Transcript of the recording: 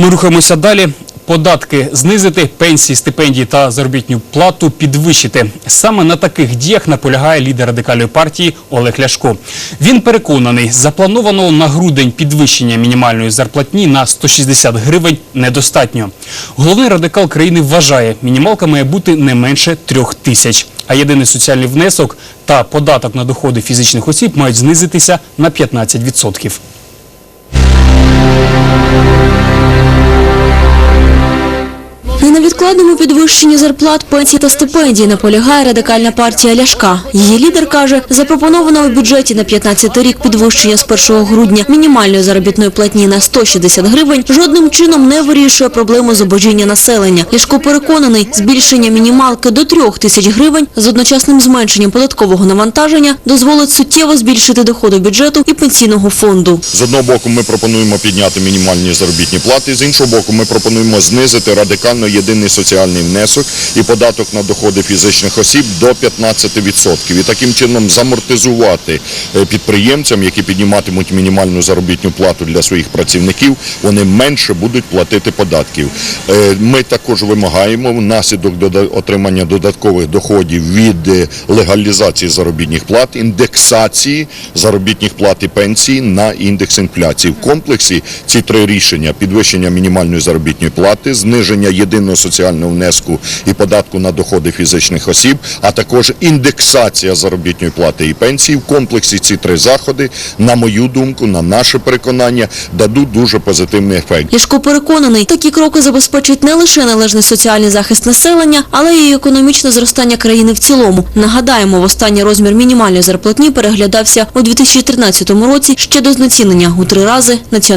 Ми рухаємося далі. Податки знизити, пенсії, стипендії та заробітну плату підвищити. Саме на таких діях наполягає лідер радикальної партії Олег Ляшко. Він переконаний, запланованого на грудень підвищення мінімальної зарплатні на 160 гривень недостатньо. Головний радикал країни вважає, мінімалка має бути не менше трьох тисяч. А єдиний соціальний внесок та податок на доходи фізичних осіб мають знизитися на 15%. Невідкладному підвищенні зарплат, пенсій та стипендій наполягає радикальна партія Ляшка. Її лідер каже, запропоновано у бюджеті на 15 рік підвищення з 1 грудня мінімальної заробітної платні на 160 гривень жодним чином не вирішує проблему зубожіння населення. Ляшко переконаний, збільшення мінімалки до 3 тисяч гривень з одночасним зменшенням податкового навантаження дозволить суттєво збільшити доходи бюджету і пенсійного фонду. З одного боку, ми пропонуємо підняти мінімальні заробітні плати, з іншого боку, ми пропонуємо знизити радикально єдиний соціальний внесок і податок на доходи фізичних осіб до 15%. І таким чином замортизувати е, підприємцям, які підніматимуть мінімальну заробітну плату для своїх працівників, вони менше будуть платити податків. Е, Ми також вимагаємо внаслідок отримання додаткових доходів від е, легалізації заробітних плат, індексації заробітних плат і пенсій на індекс інфляції. В комплексі ці три рішення – підвищення мінімальної заробітної плати, зниження єдиного соціального внеску і податку на доходи фізичних осіб, а також індексація заробітної плати і пенсії. В комплексі ці три заходи, на мою думку, на наше переконання, дадуть дуже позитивний ефект. Ляшко переконаний, такі кроки забезпечать не лише належний соціальний захист населення, але й економічне зростання країни в цілому. Нагадаємо, востаннє розмір мінімальної зарплатні переглядався у 2013 році ще до знецінення у три рази національної